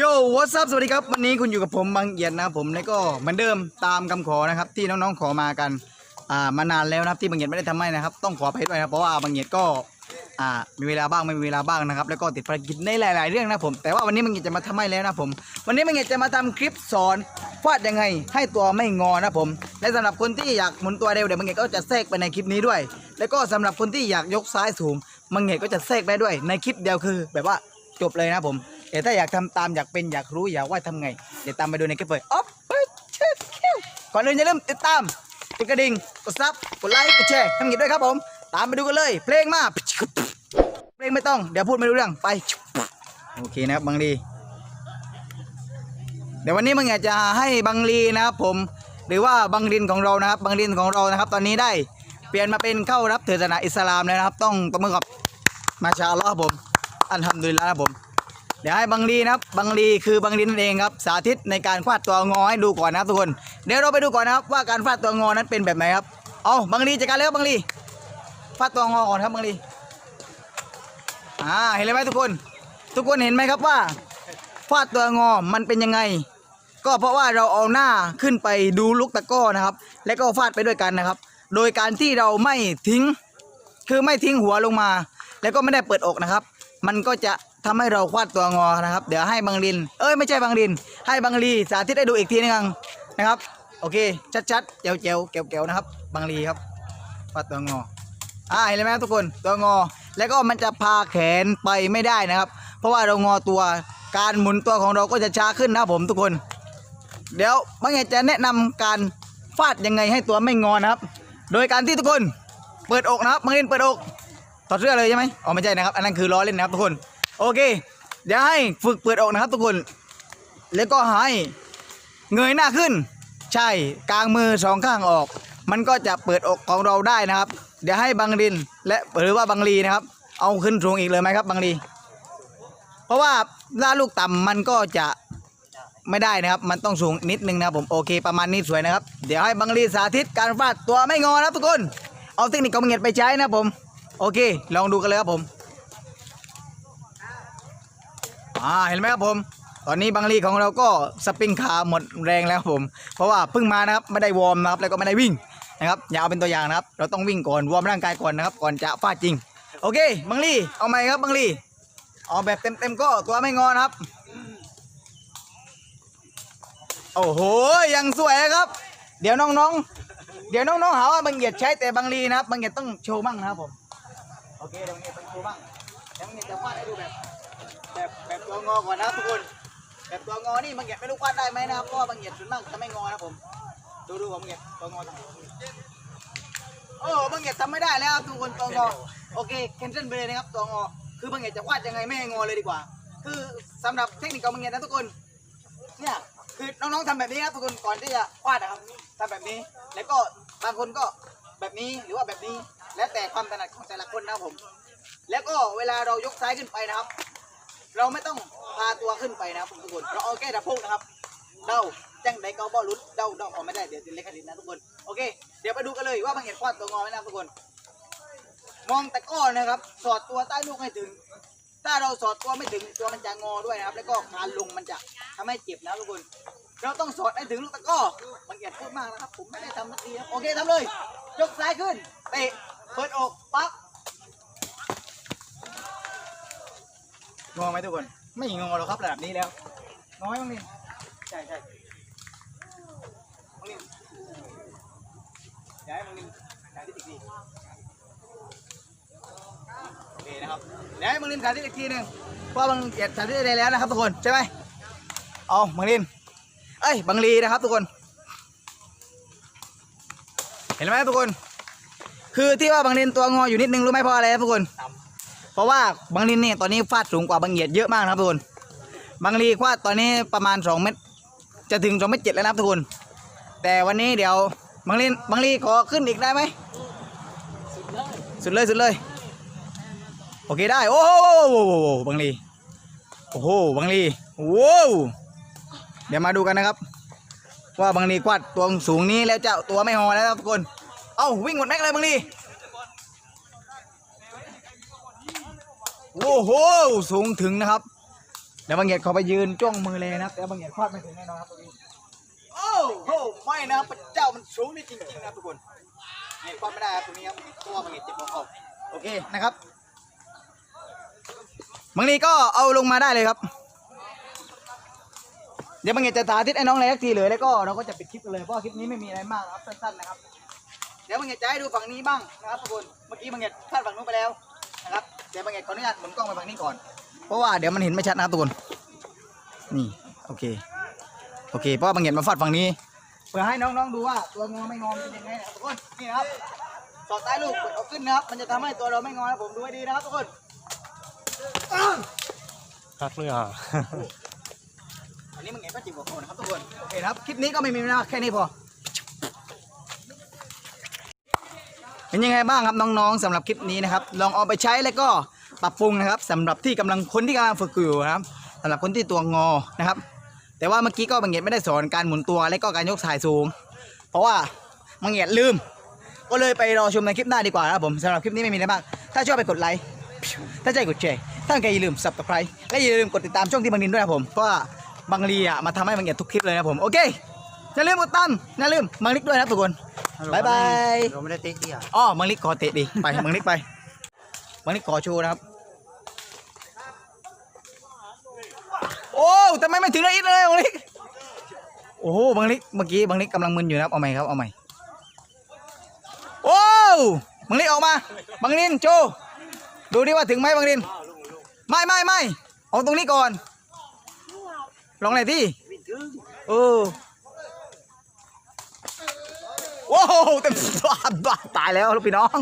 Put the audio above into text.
โย่ว h a t s up สวัสดีครับ วันนี้คุณอยู่กับผมบางเอียดนะครับผมแล้วก็เหมือนเดิมตามคำขอนะครับ ที่น้องๆขอมากันอ่ามานานแล้วนะครับที่บางเอียดไม่ได้ทำให้นะครับ ต้องขอไปด้วยนะเพราะว่าบางเอียดก็อ่ามีเวลาบ้างไม่มีเวลาบ้างนะครับ แล้วก็ติดภารกิจในหลาย ๆ เรื่องนะผมแต่ว่าวันนี้บางเอียดจะมาทำให้แล้วนะผม วันนี้บางเอียดจะมาทำคลิปสอนฟาดยังไง ให้ตัวไม่งอนะผม และสำหรับคนที่อยากหมุนตัวเร็วเดี๋ยวบางเอียดก็จะแทรกไปในคลิปนี้ด้วย แล้วก็สำหรับคนที่อยากยกซ้ายสูงบางเอียดก็จะแทรกไปด้วยในคลิปเดียวคือ แบบว่าจบเลยนะผม เดี๋ยวถ้าอยากทำตามอยากเป็นอยากรู้อยากว่าทำไง เดี๋ยวตามไปดูในคลิปเลยอ๊อฟก่อนอื่นอย่าลืมติดตามกดกระดิ่งกดซับกดไลค์กดแชร์ทำกิจด้วยครับผม ตามไปดูกันเลย เพลงมาเพลงไม่ต้องเดี๋ยวพูดไม่รู้เรื่องไปโอเคนะครับบังลีเดี๋ยววันนี้มึงอยากจะให้บังลีนะครับผมหรือว่าบังลินของเรานะครับบังลินของเรานะครับ ตอนนี้ได้เปลี่ยนมาเป็นเข้ารับศาสนาอิสลามแล้วนะครับ ต้องตบมือกับมาชาอัลลอฮ์ครับผม อันทำดุลิลละครับผม เดี๋ยวให้บังลีนะครับ บังลีคือบังลีนั่นเองครับ สาธิตในการฟาดตัวงอให้ดูก่อนนะครับทุกคน เดี๋ยวเราไปดูก่อนนะครับว่าการฟาดตัวงอนั้นเป็นแบบไหนครับ เอาบังลีจัดการเลยครับบังลี ฟาดตัวงอก่อนครับบังลี อ่า เห็นเลยไหมทุกคน ทุกคนเห็นไหมครับว่า ฟาดตัวงอมันเป็นยังไง ก็เพราะว่าเราเอาหน้าขึ้นไปดูลูกตะก้อนะครับ แล้วก็ฟาดไปด้วยกันนะครับ โดยการที่เราไม่ทิ้ง คือไม่ทิ้งหัวลงมา แล้วก็ไม่ได้เปิดอกนะครับ มันก็จะ ทำให้เราควาดตัวงอนะครับ เดี๋ยวให้บังลิน เอ้ยไม่ใช่บังลิน ให้บังลีสาธิตให้ดูอีกทีนึงนะครับ โอเค ชัดๆเจ๋วๆเจ๋วๆเก๋วๆนะครับ บังลีครับควาดตัวงออ่าเห็นไหมครับทุกคนตัวงอ แล้วก็มันจะพาแขนไปไม่ได้นะครับ เพราะว่าเรางอตัวการหมุนตัวของเราก็จะช้าขึ้นนะผมทุกคน เดี๋ยวบางอย่างจะแนะนำการฟาดยังไงให้ตัวไม่งอนะครับ โดยการที่ทุกคนเปิดอกนะครับบางเล่นเปิดอกถอดเสื้อเลยใช่ไหมอ๋อไม่ใช่นะครับ อันนั้นคือล้อเล่นนะครับทุกคน โอเค เดี๋ยวให้ฝึกเปิดอกนะครับทุกคน แล้วก็ให้เงยหน้าขึ้น ใช่กลางมือสองข้างออก มันก็จะเปิดอกของเราได้นะครับ เดี๋ยวให้บังรินและหรือว่าบังลีนะครับ เอาขึ้นสูงอีกเลยไหมครับบังลีเพราะว่าล่าลูกต่ำมันก็จะไม่ได้นะครับ มันต้องสูงนิดนึงนะครับผมโอเคประมาณนี้สวยนะครับ เดี๋ยวให้บังลีสาธิตการฟาดตัวไม่งอนะทุกคน เอาเทคนิคกำเงียดไปใช้นะผม โอเค ลองดูกันเลยครับผม อ่าเห็นไหมครับผม ตอนนี้บังลีของเราก็สปริงขาหมดแรงแล้วครับผม เพราะว่าเพิ่งมานะครับไม่ได้วอร์มนะครับแล้วก็ไม่ได้วิ่งนะครับอย่าเอาเป็นตัวอย่างนะครับ เราต้องวิ่งก่อนวอร์มร่างกายก่อนนะครับ ก่อนจะฟาดจริง โอเคบังลีเอาไหมครับบังลีเอาแบบเต็มๆก็ตัวไม่งอนะครับ โอ้โหยังสวยครับ เดี๋ยวน้องๆ เดี๋ยวน้องๆหาว่าบางเหยียดใช้แต่บางลีนะครับบางเหยียดต้องโชว์บ้างนะครับผมโอเคเดี๋ยวบางเหยียดต้องโชว์บ้างเดี๋ยวบางเหยียดจะวาดให้ดูแบบ แบบแบบตัวงอก่อนนะทุกคน แบบตัวงอนี่บางเหยียดไม่รู้ควาดได้ไหมนะครับเพราะว่าบางเหยียดส่วนมากจะไม่งอนะผมดูดูบางเหยียดตัวงอทำโอ้บางเหยียดทำไม่ได้แล้วครับทุกคนตัวงอโอเคแคนเซิลไปเลยนะครับตัวงอคือบางเหยียดจะวาดยังไงไม่ให้งอเลยดีกว่า คือสำหรับเทคนิคของบางเหยียดนะทุกคนเนี่ยคือน้องๆทำแบบนี้ครับทุกคนก่อนที่จะวาดนะครับทำแบบนี้ แล้วก็บางคนก็แบบนี้หรือว่าแบบนี้ แล้วแต่ความถนัดของแต่ละคนนะครับผม แล้วก็เวลาเรายกซ้ายขึ้นไปนะครับ เราไม่ต้องพาตัวขึ้นไปนะครับทุกคนเราเอาแค่ดับพุ่งนะครับ เดาจังไดเกาบอลุดเดาเดาออกไม่ได้เดี๋ยวติดเลขคดิตนะทุกคนโอเค เดี๋ยวไปดูกันเลยว่ามันเห็นควาดตัวงอไหมนะทุกคน มองแต่ก้อนนะครับ สอดตัวใต้ลูกให้ถึง ถ้าเราสอดตัวไม่ถึงตัวมันจะงอด้วยนะครับ แล้วก็คานลงมันจะทำให้เจ็บนะทุกคน เราต้องสอดให้ถึงลูกตะก้อมันเกียดพูดมากนะครับ ผมไม่ได้ทำสักทีโอเคทำเลย ยกซ้ายขึ้นเตะเปิดอกปั๊บ งอไหมทุกคน ไม่งอหรอกครับระดับนี้แล้วงอไหมบ้งนี่ใช่ใช่บ้งนี่ย้ายบ้างนี่ย้ายที่ติดดีโอเคนะครับเดี๋ยวให้มึงลินสาธิตอีกทีหนึ่งเพราะว่าบังเกียรติสาธิตได้แล้วนะครับทุกคนใช่ไหมเอาบังลินเอ้ยบังลีนะครับทุกคน เห็นไหมทุกคน คือที่ว่าบังลินตัวงออยู่นิดนึงรู้ไหมเพราะอะไรครับทุกคน เพราะว่าบังลินเนี่ยตอนนี้ฟาดสูงกว่าบังเกียรติเยอะมากนะครับทุกคนบังลีฟาดตอนนี้ประมาณ2เมตรจะถึง2เมตรเจ็ดแล้วนะครับทุกคน แต่วันนี้เดี๋ยวบังลินบังลีขอขึ้นอีกได้ไหมสุดเลยสุดเลยโอเคได้โอ้โหบังลีโอ้โหบังลีว้าวเดี๋ยวมาดูกันนะครับ ว่าบังลีกวาดตัวสูงนี้แล้วเจ้าตัวไม่หอแล้วครับทุกคน เอ้าวิ่งหมดแม็กเลยบังลี อ้โห สูงถึงนะครับเดี๋ยวบางเหยียดเขาไปยืนจ้วงมือเลยนะครับแต่บางเหยียดพลาดไม่ถึงแน่นอนครับตรงนี้โอ้โหไม่นะครับพระเจ้ามันสูงนี่จริงๆนะครับทุกคนนี่พลาดไม่ได้ครับตรงนี้ครับตัวบางเหยียดเจ็บหัวเข่าโอเคนะครับบางทีก็เอาลงมาได้เลยครับ เดี๋ยวบางเหยียดจะสาธิตไอ้น้องเลยสักทีเลยแล้วก็เราก็จะปิดคลิปกันเลยเพราะว่าคลิปนี้ไม่มีอะไรมากครับสั้นๆนะครับเดี๋ยวบางเหยียดจะให้ดูฝั่งนี้บ้างนะครับทุกคนเมื่อกี้บางเหยียดพลาดฝั่งนู้นไปแล้วนะครับ เดี๋ยวบางเหยียดขออนุญาตหมุนกล้องไปฝั่งนี้ก่อน เพราะว่าเดี๋ยวมันเห็นไม่ชัดนะครับทุกคน นี่โอเค โอเค เพราะว่าบางเหยียดมาฟาดฝั่งนี้ เพื่อให้น้องๆดูว่าตัวงอไม่งอมันเป็นยังไงนะครับทุกคน นี่นะครับสอดใต้ลูกกดเอาขึ้นนะครับ มันจะทำให้ตัวเราไม่งอนะครับผมดูให้ดีนะครับทุกคนคักเลยอะอันนี้มึงเห็นก็จิบหัวโขนนะครับทุกคน โอเคนะครับ คลิปนี้ก็ไม่มีนะแค่นี้พอ เป็นยังไงบ้างครับน้องๆสำหรับคลิปนี้นะครับ ลองเอาไปใช้แล้วก็ปรับปรุงนะครับสำหรับที่กำลังคนที่กำลังฝึกอยู่นะครับสำหรับคนที่ตัวงอนะครับ แต่ว่าเมื่อกี้ก็บางเหียดไม่ได้สอนการหมุนตัวและก็การยกสายสูง เพราะว่าบางเหียดลืม ก็เลยไปรอชมในคลิปหน้าดีกว่าครับผมสำหรับคลิปนี้ไม่มีอะไรมากถ้าชอบไปกดไลค์ถ้าใจกดแชร์ถ้าใครอย่าลืม subscribe และอย่าลืมกดติดตามช่องที่บางดินด้วยนะครับผมเพราะว่าบางลีอะมาทำให้บางเหียดทุกคลิปเลยนะผมโอเค อย่าลืมกดตามอย่าลืมบางลิกด้วยนะครับทุกคนบายบาย เราไม่ได้ติ๊กดิอะอ๋อบางลิกขอเตะดิ ไปบางลิกไปบางลิกขอโชว์นะครับ โอ้ทำไมไม่ถึงระอิดเลยบางลิก โอ้โหบางลิก เมื่อกี้บางลิกกำลังมึนอยู่นะครับ เอาใหม่ครับ เอาใหม่ โอ้บางลิกออกมาบางลินโจ ดูดิว่าถึงไหมบางลิน ไม่ไม่ไม่เอาตรงนี้ก่อน ลองหน่อยที่เออ โอ้โหเต็มตายแล้วลูกพี่น้อง